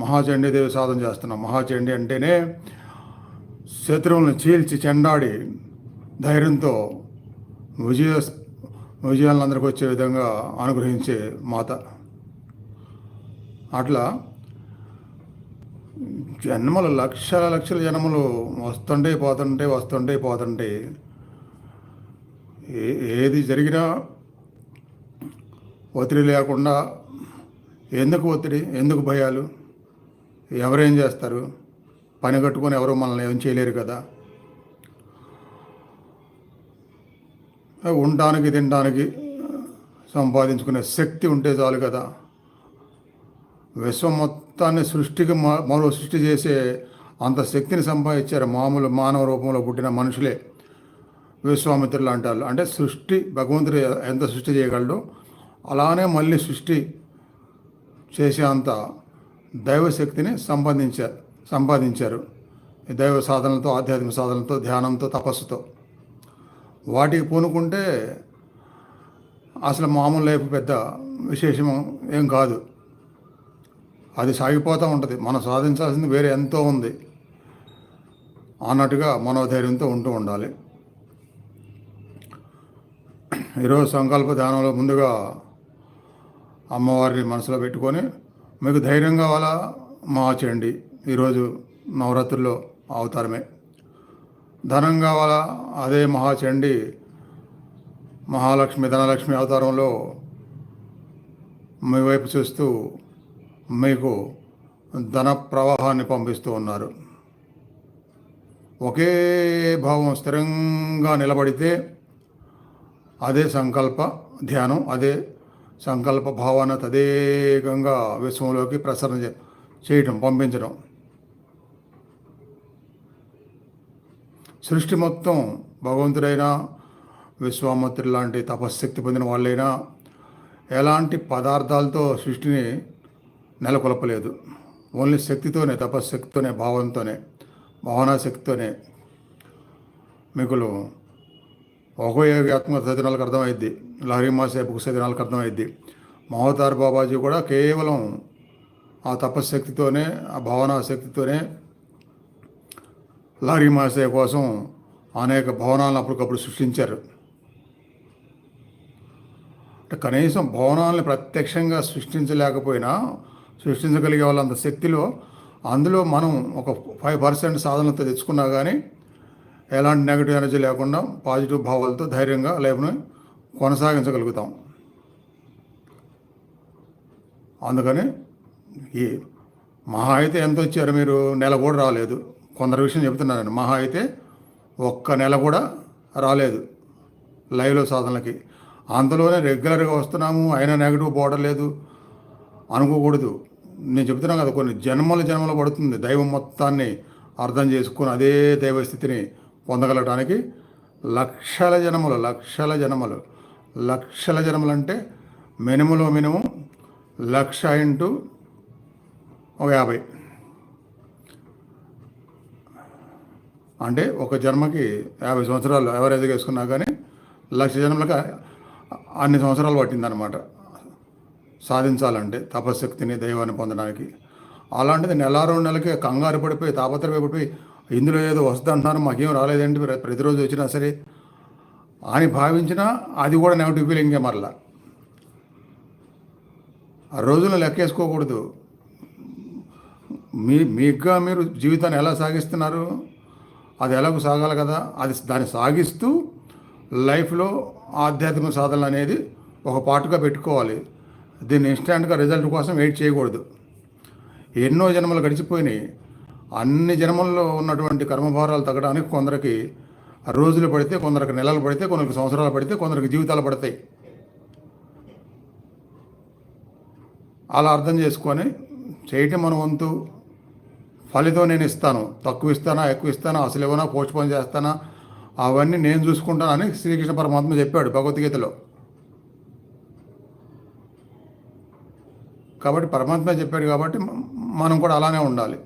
మహాచండీ దేవి సాధన చేస్తున్నాం. మహాచండీ అంటేనే శత్రువులను చీల్చి చెండాడి ధైర్యంతో విజయ విజయాలను అందరికి వచ్చే విధంగా అనుగ్రహించే మాత. అట్లా జన్మలు లక్షల లక్షల జన్మలు వస్తుంటే పోతుంటే వస్తుంటే పోతుంటే ఏ ఏది జరిగినా ఒత్తిడి లేకుండా ఎందుకు ఒత్తిడి ఎందుకు భయాలు? ఎవరేం చేస్తారు? పని కట్టుకొని ఎవరు మనల్ని ఏం చేయలేరు కదా. ఉండటానికి తినడానికి సంపాదించుకునే శక్తి ఉంటే చాలు కదా. విశ్వం మొత్తాన్ని సృష్టికి మరో సృష్టి చేసే అంత శక్తిని సంపాదించారు మామూలు మానవ రూపంలో పుట్టిన మనుషులే. విశ్వామిత్రులు అంటారు. అంటే సృష్టి భగవంతుడు ఎంత సృష్టి చేయగలడో అలానే మళ్ళీ సృష్టి చేసే అంత దైవశక్తిని సంపాదించారు సంపాదించారు. ఈ దైవ సాధనలతో ఆధ్యాత్మిక సాధనలతో ధ్యానంతో తపస్సుతో. వాటికి పూనుకుంటే అసలు మామూలు లైఫ్ పెద్ద విశేషం ఏం కాదు. అది సాగిపోతూ ఉంటుంది. మనం సాధించాల్సింది వేరే ఎంతో ఉంది. అన్నట్టుగా మనోధైర్యంతో ఉంటూ ఉండాలి. ఈరోజు సంకల్ప ధ్యానంలో ముందుగా అమ్మవారిని మనసులో పెట్టుకొని మీకు ధైర్యం కావాలా? మా చేయండి ఈరోజు నవరాత్రుల్లో అవతారమే. ధనం కావాలా? అదే మహాచండి మహాలక్ష్మి ధనలక్ష్మి అవతారంలో మీ వైపు చూస్తూ మీకు ధన ప్రవాహాన్ని పంపిస్తూ ఉన్నారు. ఒకే భావం స్థిరంగా నిలబడితే అదే సంకల్ప ధ్యానం అదే సంకల్ప భావన తదేకంగా విశ్వంలోకి ప్రసరణ చేయటం పంపించడం సృష్టి మొత్తం భగవంతుడైనా విశ్వామిత్రుడు లాంటి తపశ్శక్తి పొందిన వాళ్ళైనా ఎలాంటి పదార్థాలతో సృష్టిని నెలకొల్పలేదు. ఓన్లీ శక్తితోనే తపశ్శక్తితోనే భావంతోనే భావనా శక్తితోనే ఉపయోగాత్మక ఆత్మ అర్థమైద్ది. లహరి మాసేపుకు సదినాలకు అర్థమైద్ది. మహోతార్ బాబాజీ కూడా కేవలం ఆ తపశ్శక్తితోనే ఆ భావనా శక్తితోనే లారీ మాసే కోసం అనేక భవనాలను అప్పటికప్పుడు సృష్టించారు. అంటే కనీసం భవనాలను ప్రత్యక్షంగా సృష్టించలేకపోయినా సృష్టించగలిగే వాళ్ళంత శక్తిలో అందులో మనం ఒక ఫైవ్ పర్సెంట్ సాధనతో తెచ్చుకున్నా కానీ ఎలాంటి నెగిటివ్ ఎనర్జీ లేకుండా పాజిటివ్ భావాలతో ధైర్యంగా లైఫ్ను కొనసాగించగలుగుతాం. అందుకని ఈ మహా అయితే ఎంత వచ్చారు మీరు? నెల కూడా రాలేదు. కొందరు విషయం చెప్తున్నాను నేను మహా అయితే ఒక్క నెల కూడా రాలేదు లైవ్లో సాధనలకి. అంతలోనే రెగ్యులర్గా వస్తున్నాము అయినా నెగిటివ్ పోవడం లేదు. అనుకోకూడదు. నేను చెప్తున్నాను కదా కొన్ని జన్మల జన్మలు పడుతుంది. దైవం మొత్తాన్ని అర్థం చేసుకుని అదే దైవ స్థితిని పొందగలగడానికి లక్షల జనములు లక్షల జనములు. లక్షల జనములు అంటే మినిములో మినిమం లక్ష ఇంటూ ఒక యాభై. అంటే ఒక జన్మకి యాభై సంవత్సరాలు ఎవరు వేసుకున్నా కానీ లక్ష జన్మలకు అన్ని సంవత్సరాలు పట్టిందనమాట సాధించాలంటే తపశక్తిని దైవాన్ని పొందడానికి. అలాంటిది నెల రెండు నెలలకి కంగారు పడిపోయి తాపత్రపడిపోయి ఇందులో ఏదో వస్తుంది అంటున్నారు మాకేం రాలేదండి ప్ర- ప్రతిరోజు వచ్చినా సరే. అని భావించినా అది కూడా నెగిటివ్ ఫీలింగే మరలా. ఆ రోజులను లెక్కేసుకోకూడదు. మీ మీకుగా మీరు జీవితాన్ని ఎలా సాగిస్తున్నారు అది ఎలాగో సాగాలి కదా అది దాన్ని సాగిస్తూ లైఫ్లో ఆధ్యాత్మిక సాధన అనేది ఒక పాటుగా పెట్టుకోవాలి. దీన్ని ఇన్స్టాంట్గా రిజల్ట్ కోసం వెయిట్ చేయకూడదు. ఎన్నో జన్మలు గడిచిపోయినాయి. అన్ని జన్మల్లో ఉన్నటువంటి కర్మభారాలు తగ్గడానికి కొందరికి రోజులు పడితే కొందరికి నెలలు పడితే కొందరికి సంవత్సరాలు పడితే కొందరికి జీవితాలు పడతాయి. అలా అర్థం చేసుకొని చేయటం మన వంతు. ఫలితం నేను ఇస్తాను. తక్కువ ఇస్తానా ఎక్కువ ఇస్తానా అసలు ఇవ్వనా పోస్ట్పోన్ చేస్తానా అవన్నీ నేను చూసుకుంటానని శ్రీకృష్ణ పరమాత్మ చెప్పాడు భగవద్గీతలో. కాబట్టి పరమాత్మ చెప్పాడు కాబట్టి మనం కూడా అలానే ఉండాలి.